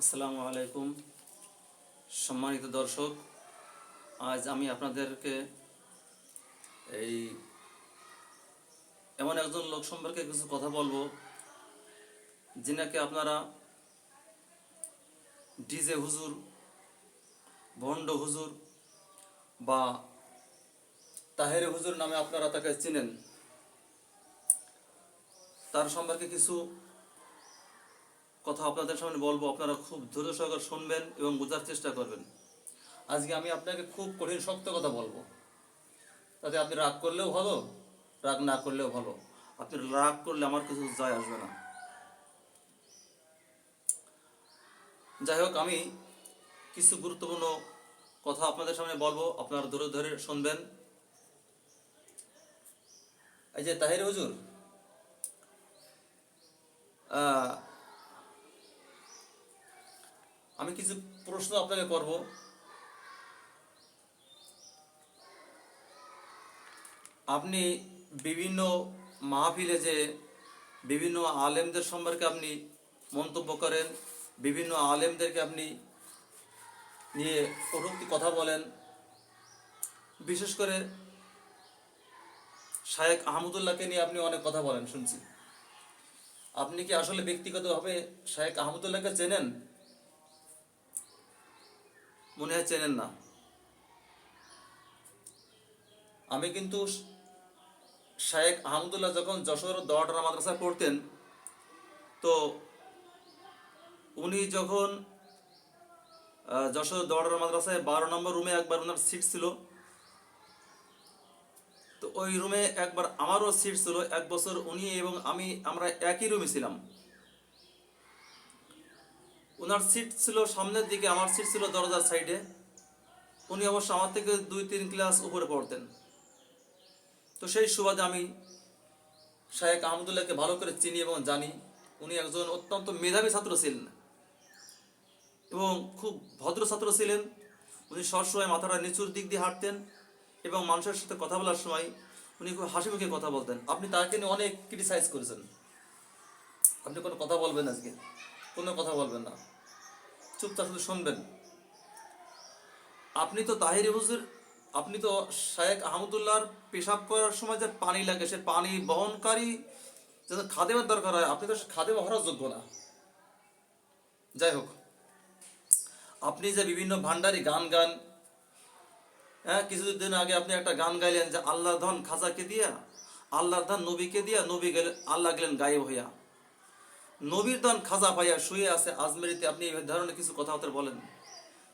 আসসালামু আলাইকুম। সম্মানিত দর্শক, আজ আমি আপনাদেরকে এই এমন একজন লোক সম্পর্কে কিছু কথা বলব, যিনাকে আপনারা ডিজে হুজুর, ভণ্ড হুজুর বা তাহের হুজুর নামে আপনারা তাকে চিনেন। তার সম্পর্কে কিছু কথা আপনাদের সামনে বলব, আপনারা খুব ধৈর্য সহকারে শুনবেন এবং বোঝার চেষ্টা করবেন। আজকে আমি আপনাকে খুব কঠিন, শক্ত কথা বলব। তাতে আপনি রাগ করলেও ভালো, রাগ না করলেও ভালো। আপনি রাগ করলে আমার কিছু যায় আসবে না। যাই হোক, আমি কিছু গুরুত্বপূর্ণ কথা আপনাদের সামনে বলব, আপনারা ধরে ধরে শুনবেন। এই যে তাহির হুজুর আমি কিছু প্রশ্ন আপনাকে করব। আপনি বিভিন্ন মাহফিলে যে বিভিন্ন আলেমদের সম্পর্কে আপনি মন্তব্য করেন, বিভিন্ন আলেমদেরকে আপনি নিয়ে কটূক্তি কথা বলেন। বিশেষ করে শায়েক আহমদুল্লাহকে নিয়ে আপনি অনেক কথা বলেন, শুনছি। আপনি কি আসলে ব্যক্তিগতভাবে শায়েক আহমদুল্লাহকে চেনেন? মনে হয় চেনেন না। আমি কিন্তু শায়েক আহমদুল্লাহ যখন যশোর দোয়াটারা মাদ্রাসায় পড়তেন, তো উনি যখন যশোর দোয়াটারা মাদ্রাসায় বারো নম্বর রুমে একবার ওনার সিট ছিল, তো ওই রুমে একবার আমারও সিট ছিল। এক বছর উনি এবং আমি, আমরা একই রুমে ছিলাম। ওনার সিট ছিল সামনের দিকে, আমার সিট ছিল দরজার সাইডে উনি অবশ্য আমার থেকে দুই, তিন ক্লাস উপরে পড়তেন। তো সেই সুবাদে আমি শায়েক আহমদুল্লাহকে ভালো করে চিনি এবং জানি উনি একজন অত্যন্ত মেধাবী ছাত্র ছিলেন এবং খুব ভদ্র ছাত্র ছিলেন। উনি সবসময় মাথাটা নিচুর দিক দিয়ে হাঁটতেন এবং মানুষের সাথে কথা বলার সময় উনি খুব হাসি মুখে কথা বলতেন। আপনি তাকে নিয়ে অনেক ক্রিটিসাইজ করেছেন। আপনি কোনো কথা বলবেন আজকে? কোনো কথা বলবেন না। চুপচাপ শুধু শুনবেন। আপনি তো তাহিরি হুজুর, আপনি তো শায়েক আহমদুল্লাহর পেশাব করার সময় যে পানি লাগে, সে পানি বহনকারী যাতে খাদেমের দরকার হয়, আপনি তো খাদেম হওয়ার যোগ্য না। যাই হোক, আপনি যে বিভিন্ন ভান্ডারি গান গান হ্যাঁ কিছুদিন আগে আপনি একটা গান গাইলেন যে আল্লাহ ধন খাজাকে দিয়া, আল্লাহর ধন নবীকে দিয়া, নবী গেলেন আল্লাহ গেলেন গায়েব হইয়া। নবীর ধন খাজা পাইয়া শুয়ে আছে আজমেরিতে, আপনি এই ধরনের কিছু কথাবার্তা বলেন।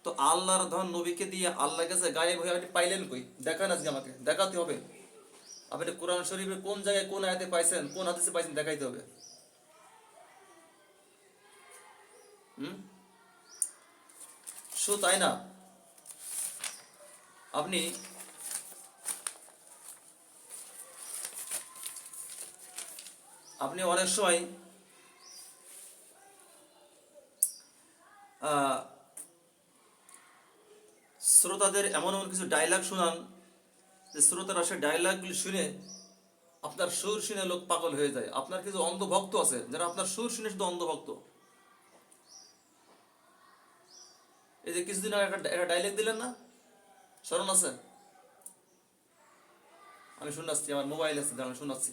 তো আল্লাহর ধন নবীকে দিয়ে আল্লাহ গেছে গায়েব হয়ে আপনি পাইলেন কই? দেখান আজকে আমাকে, দেখাতে হবে। আপনি কোরআন শরীফে কোন জায়গায় কোন আয়াতে পাইছেন, কোন হাদিসে পাইছেন দেখাইতে হবে। হুম? তাই না, আপনি আপনি অনেক সময় শ্রোতাদের এমন এমন কিছু ডায়লগ শোনান যে শ্রোতারা সে ডায়লগগুলি শুনে আপনার সুর শুনে লোক পাগল হয়ে যায়। আপনার কিছু অন্ধভক্ত আছে যারা আপনার সুর শুনে শুধু অন্ধভক্ত। এই যে কিছুদিন আগে একটা ডায়লগ দিলেন না? স্মরণ আছে? আমি শোনাচ্ছি আমার মোবাইল আছে আমি শোনাচ্ছি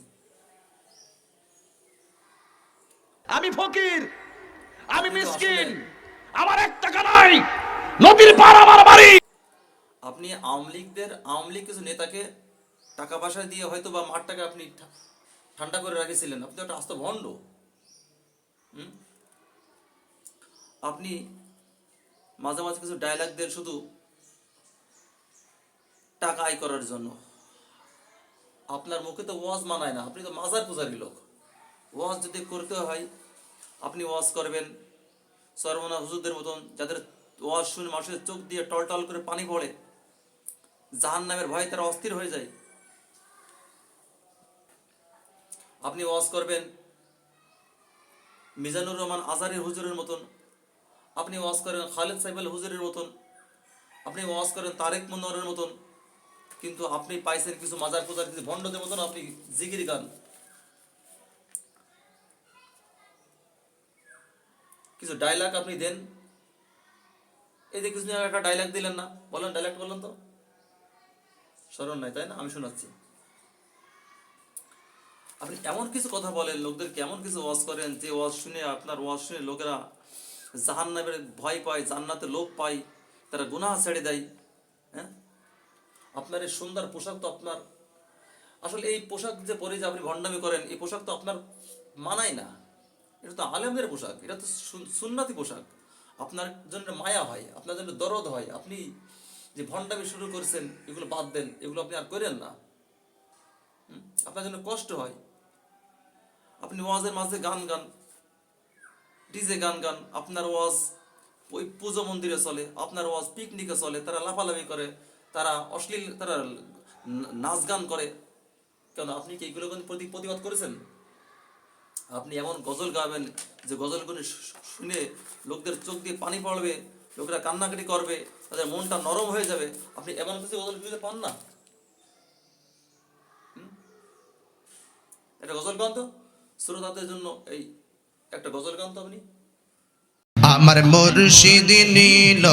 আমি ফকির আমি মিসকিন। আমার এক টাকা নাই। নদীর পার আমার বাড়ি। আপনি আওয়ামী লীগদের, আওয়ামী লীগ কিছু নেতাকে টাকা পয়সা দিয়ে হয়তো বা মাঠটাকে আপনি ঠান্ডা করে রাখেছিলেন। আপনি তো একটা আস্ত ভণ্ড? আপনি মাঝে মাঝে কিছু ডায়লগ দেন শুধু টাকা আয় করার জন্য। আপনার মুখে তো ওয়াজ মানায় না। আপনি তো মাজার পূজারী লোক। ওয়াজ যদি করতে হয়, আপনি ওয়াজ করবেন। সর্বনা হুজুরদের মতন, যাদের ওয়াজ শুনে মানুষের চোখ দিয়ে টলটল করে পানি পড়ে জাহান নামের ভয়ে তারা অস্থির হয়ে যায়। আপনি ওয়াজ করবেন মিজানুর রহমান আজারি হুজুরের মতন, আপনি ওয়াজ করেন খালেদ সাইফাল হুজুরের মতন, আপনি ওয়াজ করেন তারেক মনোয়ারের মতন, কিন্তু আপনি পাইছেন কিছু মাজার পূজার কিছু ভণ্ডদের মতন আপনি জিগির গান। কিছু ডায়লগ আপনি দেন। এই যে কিছুদিন আগে একটা ডায়লগ দিলেন না, বলেন ডায়লগ বলেন তো। স্মরণ নাই, তাই না? আমি শোনাচ্ছি। আপনি এমন কিছু কথা বলেন, লোকদেরকে এমন কিছু ওয়াজ করেন, যে ওয়াজ শুনে আপনার ওয়াজ শুনে লোকেরা জাহান্নামের ভয় পায়, জান্নাতে লোক পায়, তারা গুনাহ ছেড়ে দেয় হ্যাঁ? আপনার এই সুন্দর পোশাক তো আপনার। আসলে এই পোশাক যে পরে যে আপনি ভণ্ডামি করেন, এই পোশাক তো আপনার মানায় না। এটা তো আলেমদের পোশাক, এটা তো সুন- সুন্নাতি পোশাক। আপনার জন্য মায়া হয়, আপনার জন্য দরদ হয়, আপনি যে ভণ্ডামি শুরু করেছেন, এগুলো বাদ দেন, এগুলো আপনি আর করেন না। আপনার জন্য কষ্ট হয়। আপনি ওয়াজের মাঝে গান গান, ডিজে গান গান, আপনার ওয়াজ ওই পুজো মন্দিরে চলে, আপনার ওয়াজ পিকনিকে চলে, তারা লাফালাফি করে, তারা অশ্লীল, তারা নাচ গান করে। কেন আপনি কি এগুলো প্রতিবাদ করেছেন? আপনি এমন গজল গাবেন যে গজলগুলি শুনে লোকদের চোখ দিয়ে পানি পড়বে, লোকেরা কান্নাকাটি করবে, তাদের মনটা নরম হয়ে যাবে। আপনি এমন কিছু গজল শুনতে পান না? একটা গজল গান তো। শ্রোতাদের জন্য এই একটা গজল গান তো আপনি। আমার মুর্শিদ নীল,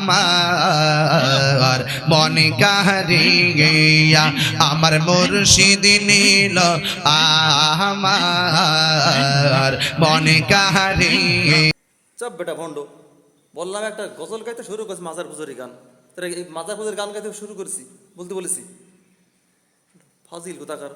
আমার মন কাহারিয়া আমার মুর্শিদ নীল, আমার মন কাহারিয়া চাপ বেটা ভণ্ড, বললাম একটা গজল গাইতে শুরু করেছি, মাজার পুজোরি গান। এই মাজার পুজোর গান গাইতে শুরু করেছি, বলতে বলেছি। ফাজিল কোথাকার?